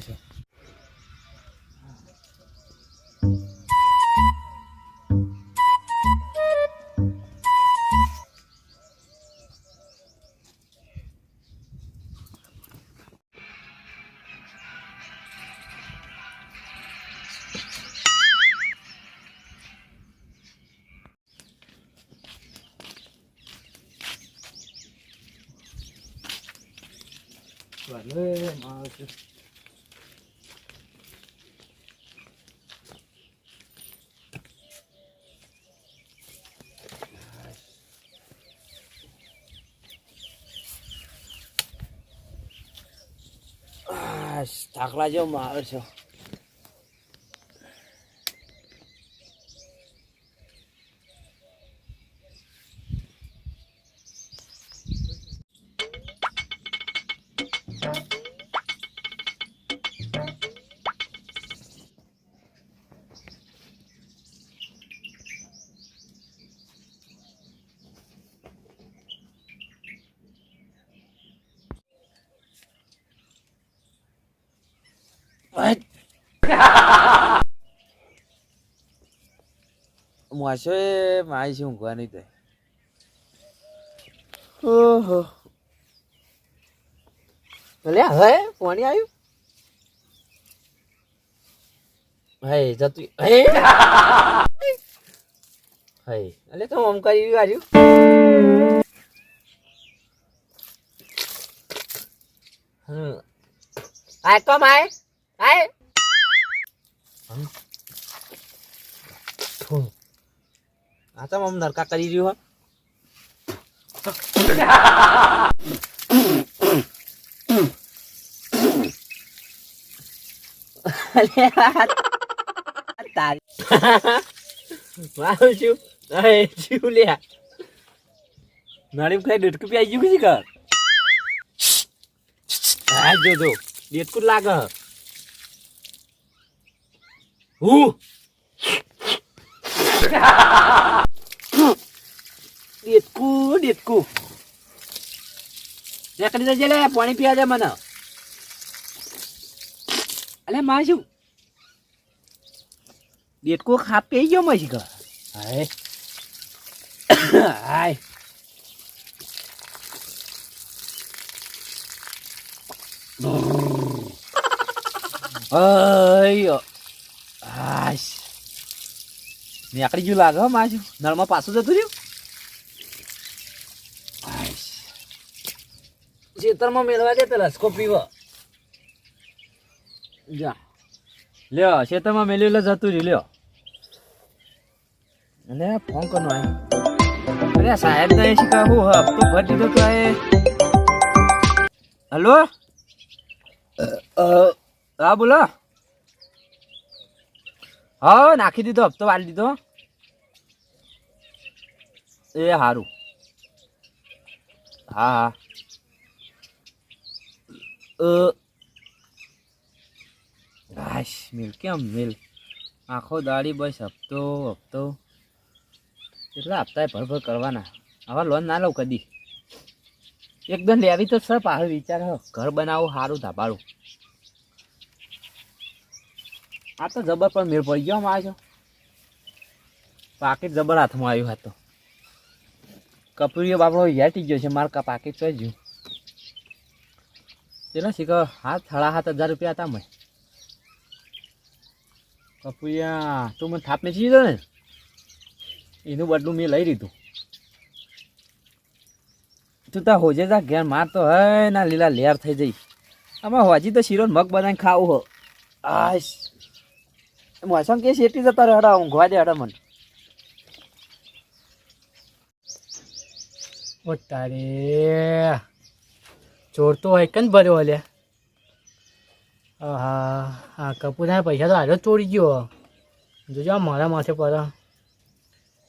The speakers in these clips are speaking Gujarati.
કેવો પડવામાં આવશે ઢાકલા જેવો માર છે. માસો એ મારી છે ઊંઘવાની તો. ઓહો. લે હવે પાણી આવ્યું. હે જતું હે? હે અલે તો આમ કરી આવ્યું હમ. આય કમ આય? આય હમ થુ. આ તો આમ નરકા કરી રહ્યું હો તારી મારું શું? અરે શું લ્યા નાળી ખાઈ ડેટકું પી આવી ગયું કર હા જો જો. ડેટકું લાગે. હું ડેટકું ડેટકું કરી દેજે લે પાણી પીવા દે મને અલે માં શું ડેટકો ખાપ પી ગયો મસી કર હાય હાય અય આશ નીકળી ગયું લાગે હો માજુ નળમાં પાછું જતું રહ્યું? આશ મેળવા દે પેલા રસકો પીવા. જા. લ્યો ખેતરમાં મેલ્યું એટલે જતું રહ્યું લ્યો. અને ફોન કરનો અરે સાહેબ ને શીખા હું હપ્તો ભર દીધો તો એ. હલો? હા બોલો. હા, નાખી દીધો, હપ્તો વાળી દીધો. એ સારું હા હા. મિલ, કેમ મિલ? આખો દાડી બસ હપ્તો હપ્તો. કેટલા હપ્તા ભરભર કરવાના? હવે લોન ના લઉં કદી. એકદમ લેવી તો સર પાછળ વિચાર, ઘર બનાવું સારું ધાબાળું. આ તો જબર પણ મેળ પડી ગયો મારે પાકીટ જબર હાથમાં આવ્યું હતું. કપૂરીઓ બાપડો હેટી ગયો છે, મારે પાકીટ ચોઈ ગયું પેલા શીખો હાથ સાડા સાત હજાર રૂપિયા હતા મેં કપૂરિયા, તું મને થાપને નથી દીધો ને? એનું બદલું મેં લઈ લીધું. તું તા હોજે તા ઘેર માર તો હે, ના લીલા લેર થઈ જઈ આમાં હોજી તો શીરો મગ બનાવીને ખાવું હો. આશ મોસમ કે શેટી જતા રહે હડા, ઊંઘવા દે હડા મને. ઓ તારે. ચોર તો હોય કે ને ભર્યો હલે? હા હા કપૂરના પૈસા તો હારો જ ચોરી ગયો. જોજો આ મારા માથે પર.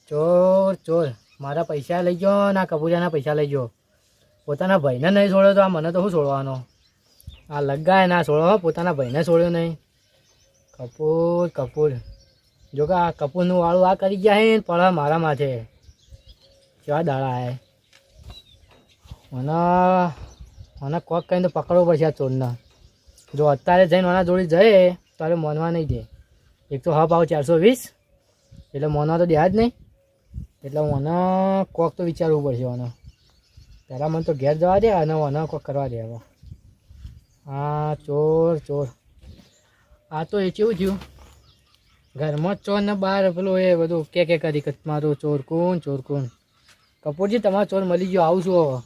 ચોર ચોર, મારા પૈસા લઈ ગયો ના કપૂરિયાના પૈસા લઈ ગયો. પોતાના ભાઈને નહીં છોડ્યો તો આ મને તો શું છોડવાનો? આ લગાય ના છોડો પોતાના ભાઈને છોડ્યો નહીં. કપૂર કપૂર. જો કે આ કપૂરનું વાળું આ કરી ગયા હે પડા મારા માથે. કેવા દાડા હે. મને મને કોક કહીને તો પકડવો પડશે આ ચોરને. જો અત્યારે જઈને મને જોડી જાય તારે મોનવા નહીં દે. એક તો હા ભાવ ચારસો વીસ, એટલે મોનવા તો દ્યા જ નહીં. એટલે મને કોક તો વિચારવું પડશે મને પહેલાં મને તો ઘેર જવા દે અને મને કોક કરવા દે હવે હા, ચોર ચોર. આ તો એ કેવું થયું? ઘરમાં જ ચોર ને બહાર પેલું એ બધું કે કે કરી કે મારું ચોર કોણ, ચોર કપૂરજી, તમારો ચોર મળી ગયો, આવું છું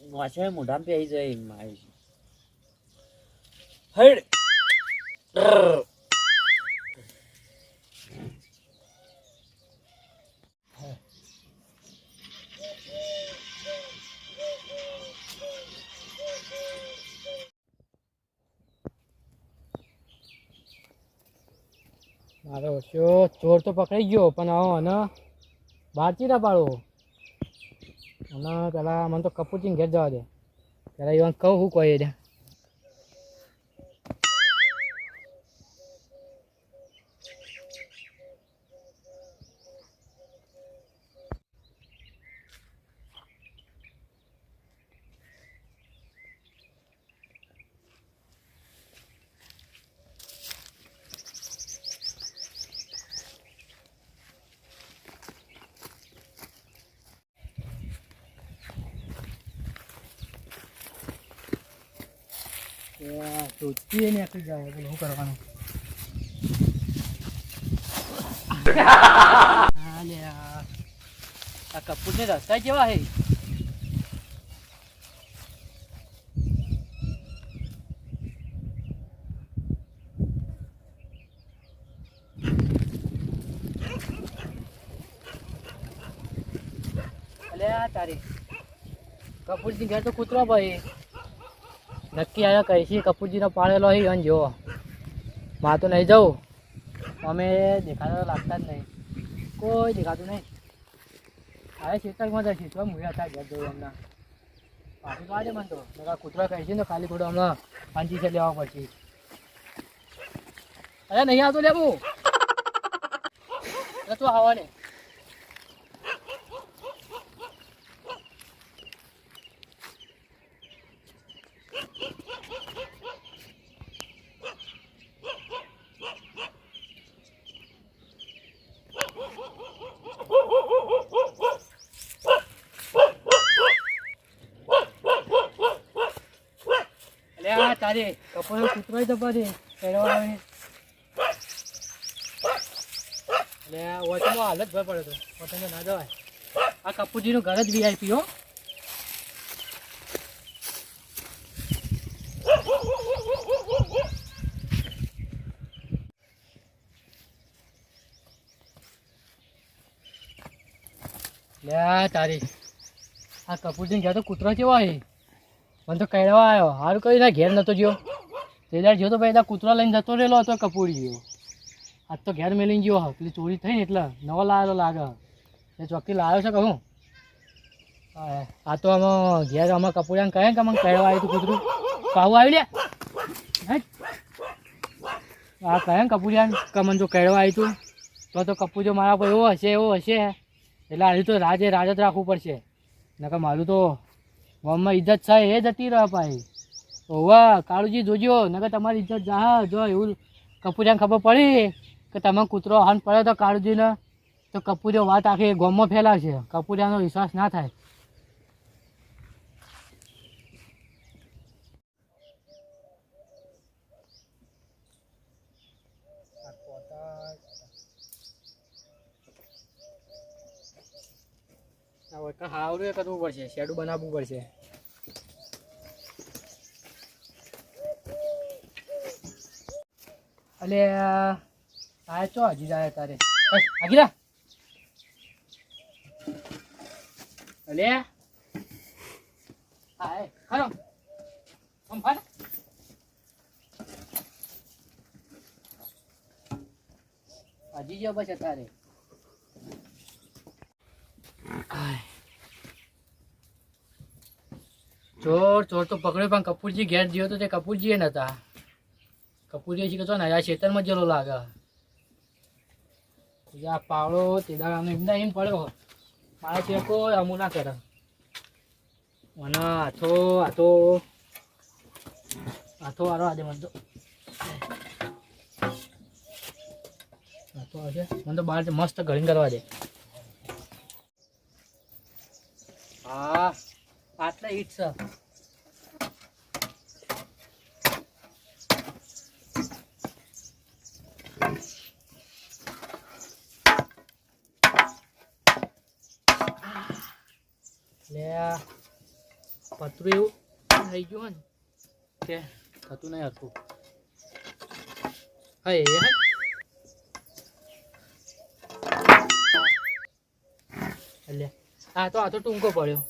વાંચે મોઢામાં પેઈ જાય મારી હડ! મારો ઓછો ચોર તો પકડાઈ ગયો, પણ આવો અને બાચી ના પાડો. અને પેલા મને તો કપૂરજીને ઘેર જવા દે. પેલા એવા કહું હું કહી દે ને આખી જાય શું આ આ કપૂરને રસ્તા કેવા હે અલે તારી કપૂરજી તો કૂતરો ભાઈ. નક્કી આવ્યા કહીશી કપૂરજીનો પાળેલો હોય અને જો માં તો નહીં જવું. અમે દેખાતા લાગતા જ નહીં. કોઈ દેખાતું નહીં. હવે શીતળમાં જાય ખેતરમાં મૂવ્યા હતા ઘેર જવું હમણાં પાછું કાઢે મને તો. મેં કૂતરો કહે છે ને ખાલી થોડું હમણાં પાંચી છે લેવા પડશે. અરે નહીં આવતું લેવું તું આવા ને. અલે આ તારે કપડો કૂતરો તો પાડે. પહેરવા આવે વચમાં હાલત ભર પડે તો. ના જવાય. આ કપૂરજીનું ઘર જ વીઆઈપી હો. લે તારી. આ કપૂરજી ગયા તો કૂતરો કેવો હોય મને તો કહેવા આવ્યો, હાર કઈ ના, ઘેર નતો ગયો. તે દાડ ગયો તો ભાઈ ત્યાં કૂતરો લઈને જતો રહેલો હતો કપૂરી ગયો આજ તો ઘેર મેલીને ગયો હા પેલી ચોરી થઈ ને એટલે નવો લાવેલો લાગે એ ચોકી લાવ્યો છે કહું આ તો આમાં ઘેર આમાં કપૂરિયાને કહે કે મને કહેવા આવ્યું કૂતરું. કાવું આવી લે. આ કહે કપૂરિયાને કે મને જો કહેવા આવ્યું તું. તો તો કપૂર જો મારા પર એવો હશે એવો હશે. એટલે આજે તો રાજે રાજ જ રાખવું પડશે. નકર મારું તો ગામમાં ઇજ્જત થાય એ જતી રહે ભાઈ. ઓવા કાળુજી જોજો, નકર તમારી ઇજ્જત જા જો એવું કપૂરિયાને ખબર પડી કે તમે કૂતરો હાન પડ્યો તો કાળુજીને, તો કપૂરિયો વાત આખી ગામમાં ફેલાવશે કપૂરિયાનો વિશ્વાસ ના થાય. હાવડું એ કરવું પડશે શેડું બનાવવું પડશે. અલે આ ચો હજી જાય તારે? બસ, આગી રા અલે. એ, ખરો આમ. હજી જો બસ તારે. ચોર ચોર તો પકડ્યો પણ કપૂરજી ઘેર ગયો તો તે કપૂરજી નતા. કપૂરજી છો ને આ ખેતરમાં જેલો લાગે. આ પાવડો તે દાડાનો એમ ના એમ પડ્યો. મારા ચેકો અમુ ના કરે. મને હાથો હાથો હાથો વાળો આજે મને તો. હાથો આવશે. મને તો બહાર મસ્ત ઘડીને કરવા દે. હા. આટલા ઈટ છે. પતરું એવું થઈ ગયું ને. કે? થતું નહીં હતું હા એ હા. એટલે આ તો આ તો ટૂંકો પડ્યો.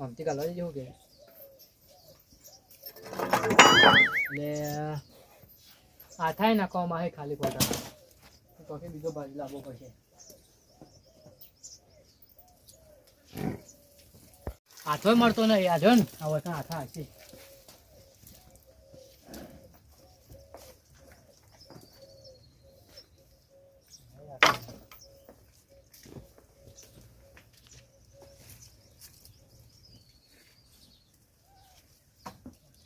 આમથી કાલવા જેવું કે એટલે આ થાય નાખવામાં આવે ખાલી ખોટા તો બીજો બાજુ લાવવો પડશે હાથો મળતો નહીં આજો ને આ વખત હાથા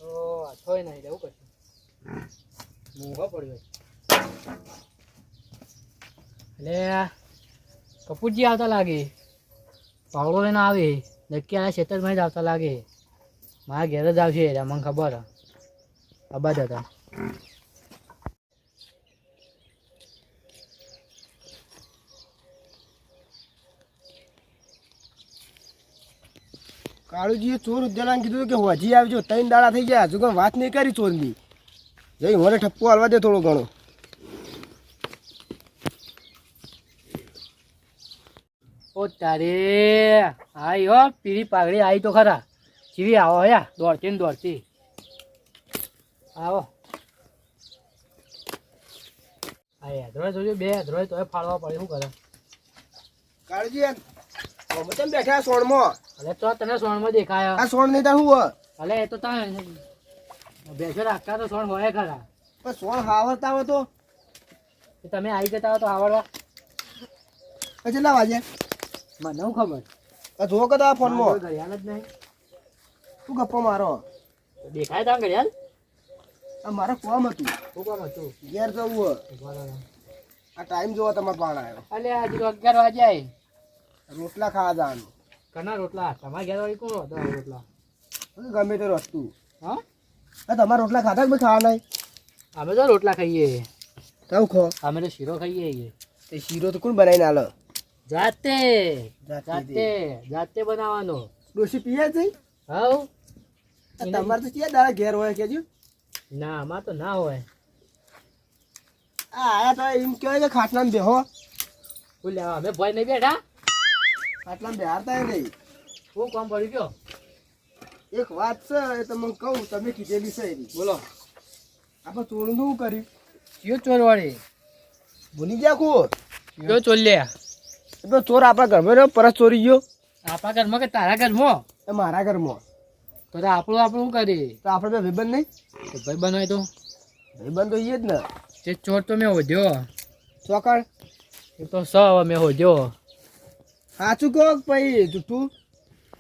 તો હાથોય નહીં લેવું કશું મોંઘો પડ્યો એટલે કપૂરજી આવતા લાગે. પાવડો લઈને આવે, નક્કી આ ખેતરમાં જ આવતા લાગે. મારા ઘેર જ આવશે મને ખબર. અબાદ હતા. કાળુજીએ ચોર ઉદ્યાન કીધું કે હોજી આવજો, ત્રણ દાડા થઈ ગયા, હજુ કોઈ વાત નહીં કરી ચોરની. જઈ મને ઠપકો હાલવા દે થોડો ઘણો. ઓ તારે. આઈ હો પીરી પાઘડી આવી તો ખરા. ચીવી આવો યા દોડતી ને દોડતી. આવો. આ હેદરો જોજો બે હેદરો તો ફાળવા પડે શું કરે? કાળુજી અમે કેમ બેઠા સોણમાં અલે તો તને સોણમાં દેખાય. આ સોણ નહીં તા શું અલે એ તો તા બેસો રાખતા તો સોણ હોય ખરા. પણ સોણ હાવરતા હોય તો? તમે આવી જતા હો તો આવડવા કેટલા વાગ્યા મને શું ખબર? આ જો કદા ફોન મારો ઘડિયાળ જ નહીં. શું ગપ્પો મારો? દેખાય તા ઘડિયાળ? આ મારે કોમ હતું. શું કામ હતું? ઘેર જવું આ ટાઈમ જોવો તમારે પાણ આવ્યો. અલે હજી તો અગિયાર વાગ્યા રોટલા ખાવા જવાનું. કના રોટલા? તમારે ઘેર વાળી કોણ હતા રોટલા? ગમે તે રસ્તું હા? તમારે રોટલા ખાધા કે ખાવા નહીં? અમે તો રોટલા ખાઈએ. તવ ખો. અમે તો શીરો ખાઈએ છીએ. તે શીરો તો કોણ બનાવીને આલો? જાતે જાતે જાતે બનાવવાનો. ડોસી પીએ છે? હવ. તમારે તો ક્યાં દાડા ઘેર હોય કેજો ના આમાં તો ના હોય. આ આયા તો એમ કહેવાય કે ખાટલામાં બેહો. બોલે અમે ભય નહીં બેઠા? ખાટલામાં બેહારતા નહીં. હું કામ પડી ગયો એક વાત છે એ તમને કહું તમે કીધેલી છે એની બોલો. આપણે ચોરનું શું કર્યું? કયો ચોરવાળી ભૂલી ગયા કો કયો ચોર લે એ તો ચોર આપણા ઘરમાં રહ્યો પરત ચોરી ગયો. આપણા ઘરમાં કે તારા ઘરમાં? એ મારા ઘરમાં. તો આપણું આપણું શું કરી? તો આપણે બે ભાઈબંધ નહીં? ભાઈબંધ હોય તો. ભાઈબંધ તો એ જ ને. તે ચોર તો મેં હોધ્યો ચોકડ. એ તો સ હવે મેં હોધ્યો સાચું કહો ભાઈ પછી જૂઠું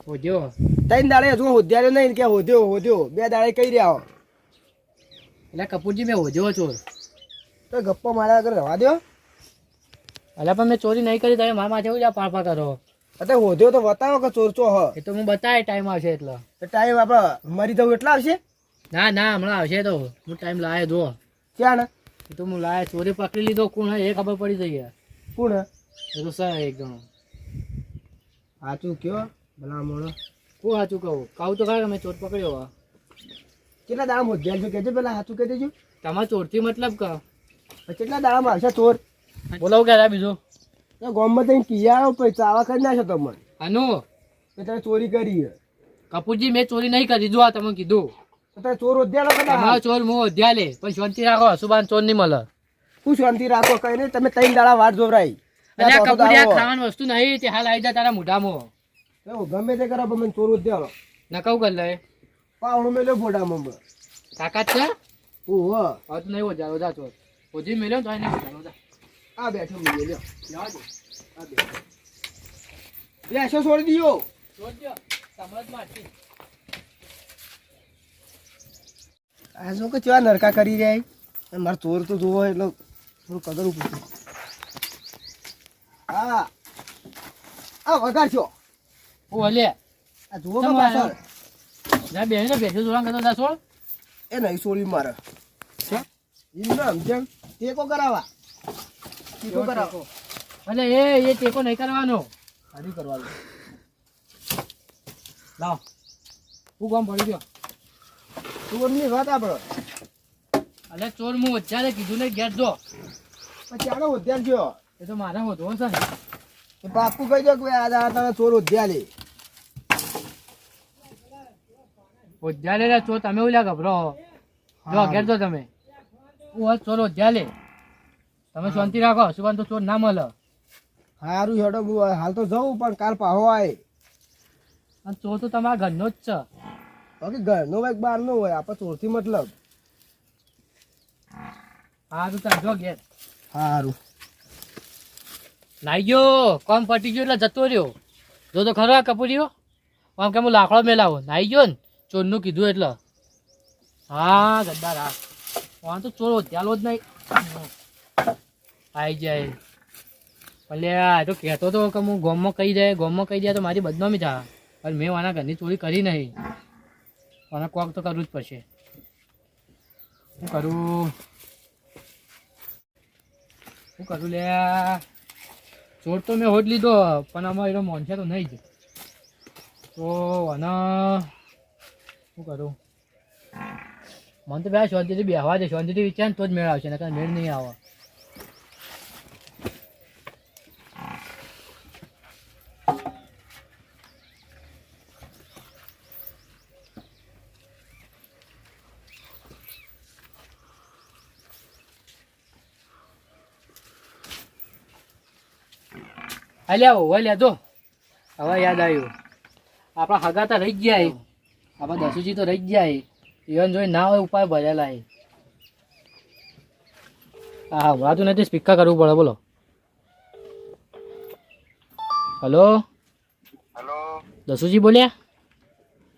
હોદ્યો. ત્રણ દાડે હજુ હોદ્યારો નહીં કે હોદ્યો હોદ્યો. બે દાડે કહી રહ્યા. એટલે કપૂરજી મેં હોધ્યો ચોર તો ગપ્પો મારા આગળ રવા દો એટલે પણ મેં ચોરી નહીં કરી તમે મારા માથે એવું જા પાડપા કરો. અત્યારે હોધ્યો તો બતાવો કે ચોર ચો હ. એ તો હું બતાવે ટાઈમ આવશે એટલે. તો ટાઈમ આપણે મરી જવું એટલા આવશે? ના ના હમણાં આવશે તો. હું ટાઈમ લાવે જો ક્યાં એ તો હું લાવે ચોરી પકડી લીધો કોણ હે એ ખબર પડી જઈએ કોણ એ તો સર એક જણો સાચું કયો ભલા મોણો કોણ સાચું કહું? કહું તો ખરા મેં ચોર પકડ્યો હો. કેટલા દામ હોદ્યા છે? કહેજો પેલા સાચું કહી દેજો. તમારે ચોરથી મતલબ કહો કેટલા દામ આવશે ચોર? બોલાવું કે બીજું? ગામમાં જઈને કિયાળો પછી ચાવા કરી નાખો તમે અનુ કે તમે ચોરી કરી. કપૂરજી મેં ચોરી નહીં કરી. જો આ તમે કીધું. તો તમે ચોર હોદ્યાલો તમારો હા ચોર હું અધ્યા લે. પણ શાંતિ રાખો સુબાન ચોર નહીં મળે. હું શાંતિ રાખો કઈ નહીં. તમે ત્રણ દાડા વાત જોવરાઈ અને આવો. ખાવાની વસ્તુ નહીં. તે હાલ આવી જાય તારા મોઢામાં. ગમે તે કરો પણ મને ચોર હોદ્યાલો ના કહું કર લે પાવણું મેલ્યો ફોટામાં તાકાત છે? ઓહો. તો નહીં ઓજારો જા ચોર. ઓજી મેલ્યો તો નહીં ઓજારો જા. આ બેઠો મૂલ્ય લ્યો. દે આ બેઠો બેસો છોડી દીયો જોજો સમજમાં આ શું કે ચેવા નરકા કરી રહ્યા મારે ચોર તો જોવો એટલે થોડું કદર પૂછું હા. આ વગાડ છો. ઓલે આ જુઓ પાછળ ના બેન ને બેઠું જોવા કરતો ના છોડ. એ નહીં છોડ્યું મારે. એમ ના સમજણ. ટેકો કરાવવા. ટેકો. કરાવો એ એ ટેકો નહીં કરવાનો. હરી કરવાનો. લાવ. હું પડી ગયો. ચોરની વાત આપણો એટલે ચોર હું વધારે કીધું ને ઘેર જો. પછી આનો ઉદ્યાન થયો એ તો મારે વધવો છે ને બાપુ કહી દો કે આ દાડા ચોર ઉદ્યાન લે લે ચોર તમે ઓલા ગભરો જો ઘેર જો તમે. હું ચોર વધારે. લે તમે શાંતિ રાખો સુભાન તો ચોર ના મળે. સારું હેડો હાલ તો જવું પણ કાલ પાહો આય. અને ચોર તો તમારા ઘરનો જ છે. બાકી ઘરનો હોય બાર નો હોય આપણે ચોરથી મતલબ. હા તો તમે જો ઘેર. સારું નાઈ ગયો કોમ પટી ગયો એટલે જતો રહ્યો. જો તો ખરો આ કપૂરીઓ. આમ કે હું લાકડો મેલાવો? નાઈ ગયો ને ચોરનું કીધું એટલે. હા ગદ્દાર હા. તો ચોર ધ્યાલો જ નહીં. આવી જાય. એટલે આ તો કહેતો તો કે હું ગોમમાં કહી દે ગોમમાં કહી દે તો મારી બદનામી થાય. પણ મેં આના ઘરની ચોરી કરી નહીં. આના કોક તો કરવું જ પડશે. શું કરું? શું કરું લે ચોર તો મેં હોટ લીધો, પણ આમાં એનો મોન તો નહીં જ. તો અને શું કરું? મને તો બે શાંતિથી બેહવા દે, શાંતિથી વિચાર તો જ મેળ આવશે, નકર મેળ નહીં આવે. અલ્યા હોય લે તો હવે યાદ આવ્યું. આપણા હગા તો રહી ગયા આપણા દસુજી તો રહી ગયા છે. ઈવન જોઈ ના હોય ઉપાય ભરેલા એ. હા હમણાં નથી સ્પીકર કરવું પડે બોલો. હલો? હલો? દસુજી બોલ્યા?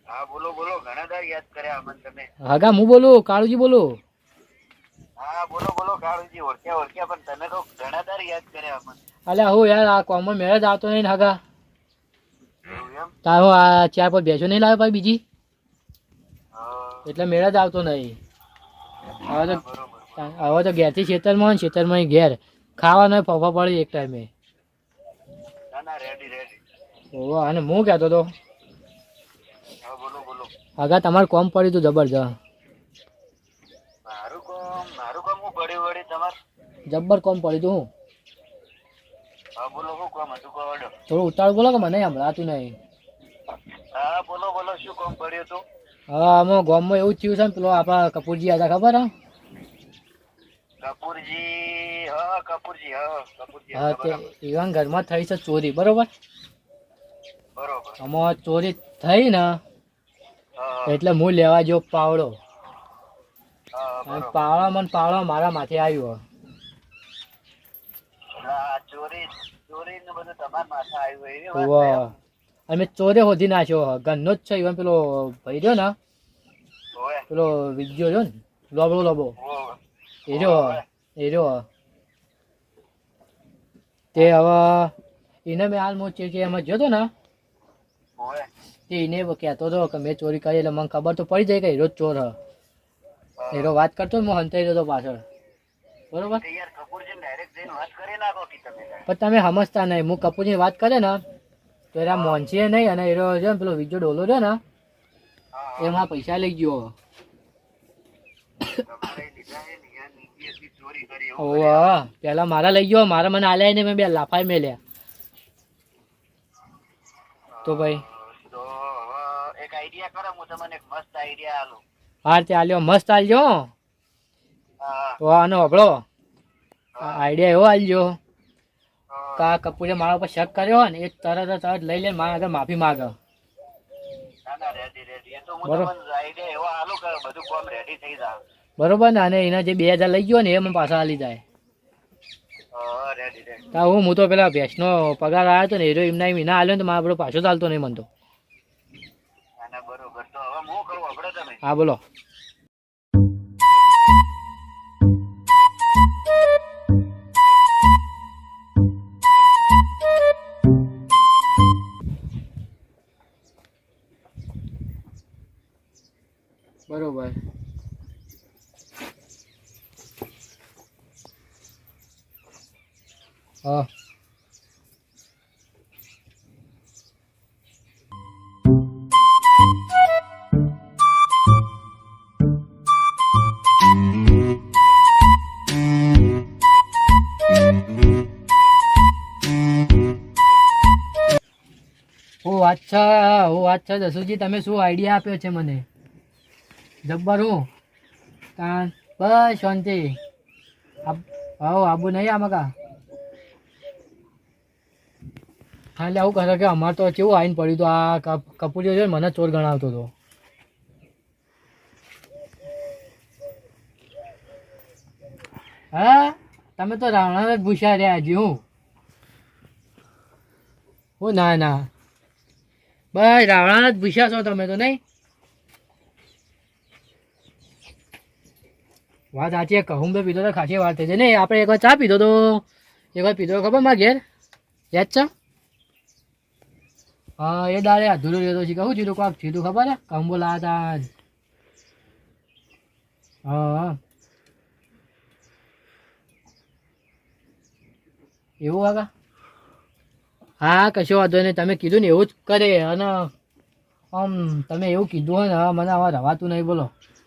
હા બોલો બોલો. ઘણા યાદ કર્યા તમે. હગા હું બોલું? કાળુજી બોલું? હા બોલો બોલો કાળુજી ઓળખ્યા ઓળખ્યા પણ તમે તો ઘણા યાદ કર્યા અમન અલ્યા હું યાર આ કોમમાં મેળ જ આવતો નહીં હગા. તાર આ પર બેસો નહીં લાવ્યો પાછી બીજી? એટલે મેળ જ આવતો નહીં. હવે તો હવે તો ઘેરથી ખેતરમાં ને ખેતરમાં ઘેર. ખાવાનો ફફા પડી એક ટાઈમે. ઓહો અને હું કહેતો તો? હા બોલો બોલો. આગા તમારે કોમ પડ્યું હતું જબરજસ્ત મારું કોમ મારું કોમ હું પડી વળી તમાર જબ્બર કોમ પડ્યું તું હું? થોડું ઉતાળ બોલો કે મને હમણાં નહીં. હા બોલો બોલો શું કોમ પડ્યું હતું? હવે આમાં ગામમાં એવું જ થયું છે ને પેલો આપણા કપૂરજી હતા ખબર હા? કપૂરજી હા કપૂરજી હા કપૂરજી હા તે બરાબર. ઘરમાં થઈ છે ચોરી બરોબર? બરોબર. આમાં ચોરી થઈ ને એટલે હું લેવા ગયો પાવડો. પાવડા મને પાવડા મારા માથે આવ્યો એટલે આ ચોરી ચોરી ને બધું તમારા માથે આવ્યું એવી વાત ઓહો. છે એમ? અને મેં ચોરે હોધી નાખ્યો. ઘરનો જ છે ઈવન પેલો ભાઈ રહ્યો ને પેલો વિજ્યો રહ્યો ને લોબળો લોબો. એ રહ્યો એ રહ્યો. તે હવે એને મેં હાલ મોચે કે એમાં જોતો ને તે એને કહેતો હતો કે મેં ચોરી કરી એટલે મને ખબર તો પડી જાય કે હીરો ચોર હ. હીરો વાત કરતો હું હંતાઈ રહ્યો હતો પાછળ. બરોબર? પણ તમે સમજતા નહીં. હું કપૂરની વાત કરે ને તો એના મોનસીએ નહીં અને હીરો છે ને પેલો બીજો ડોલો છે ને એમાં પૈસા લઈ ગયો. પેલા મારા લઈ ગયો મારા મને આલ્યા ને મેં બે લાફાઈ મેલ્યા. તો ભાઈ? એક આઈડિયા કરો હું તમને એક મસ્ત આઈડિયા આલું. હાર તે આલ્યો મસ્ત આલજો હા. તો આનો હબળો. આઈડિયા એવો આલજો. કા કપૂરે મારા ઉપર શક કર્યો ને એ તરત તરત લઈ લે મારા આગળ માફી માગે. બરોબર. ને અને એના જે બે હજાર લઈ ગયો ને એ મને પાછા હાલી જાય. તા હું હું તો પેલા ભેંસનો પગાર આવ્યો હતો ને એ એમના એમ એના આલ્યો ને તો મારા બધો પાછો ચાલતો નહીં મને તો હા બોલો. બરોબર. હા. ઓ અચ્છા ઓ અચ્છા દસુજી તમે શું આઈડિયા આપ્યો છે મને? જબ્બર. હું તાન, બસ શાંતિ. હો આબુ નહીં આમાં કા હા એટલે આવું કરે કે અમારે તો કેવું આવીને પડ્યું તો આ કપ- કપૂરીઓ છે મને ચોર ગણાવતો હતો હા? તમે તો રાવણા જ ભૂસ્યા રહ્યા હજી હું. હું ના ના. બસ રાવણા જ ભૂસ્યા છો તમે તો નહીં? વાત સાચી કહું તો પીધો તો ખાસી વાત થઈ છે. નહીં, આપણે એક વાર ચા પીધો તો. એક વાર પીધો, ખબર મારા ઘેર? યાદ છે? હા, એ દાડે અધૂરો રહ્યો છે કહું? જીરું કોક થયું ખબર હે કંબો લાયા હતા હા. એવું આગા હા, કશો વાંધો નહીં. તમે કીધું ને એવું જ કરે અને આમ, તમે એવું કીધું હોય ને, મને આવા રવાતું નહીં, બોલો.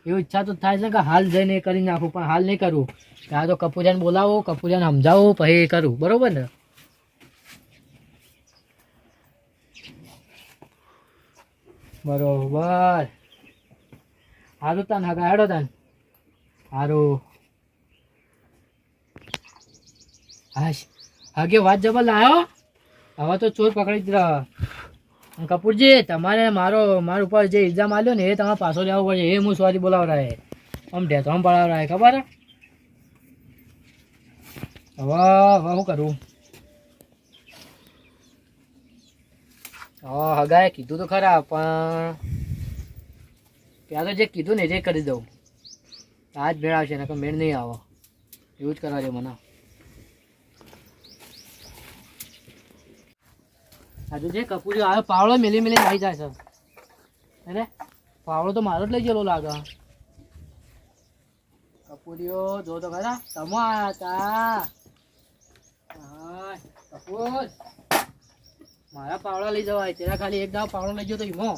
એવું ઈચ્છા તો થાય છે કે હાલ જઈને કરી નાખું, પણ હાલ નહીં કરું. આ તો કપૂરિયાને બોલાવો કપૂરિયાને સમજાવો, પછી કરું. બરોબર ને? બરોબર. સારું તાન હા હેડો તાન. સારું હાશ. હગે વાત જબર લાયો? હવે તો ચોર પકડી જ રહ્યો કપૂરજી, તમારે મારો, મારા ઉપર જે ઇલ્ઝામ આવ્યો ને એ તમારે પાછો લેવો પડશે. એ હું સોરી બોલાવરાય આમ ઢેતરામ પડાવરાય ખબર? હે? હવે હવે શું કરું? હા હગાએ, કીધું તો ખરા, પણ ત્યાં તો જે કીધું ને જે કરી દઉં. આજ મેળ આવશે ને મેળ નહીં આવો. એવું જ કરવા દે મને. આજે જે કપૂરી આવ્યો, પાવડો મેલી મેલી આવી જાય છે. અરે પાવડો તો મારો જ લઈ ગયેલો લાગે. કપૂરીઓ, જો તો ખરા તમો આયા તા કપૂર. મારા પાવડા લઈ જવાય, તેરા ખાલી એક દાવ પાવડો લઈ ગયો તો ઈમો.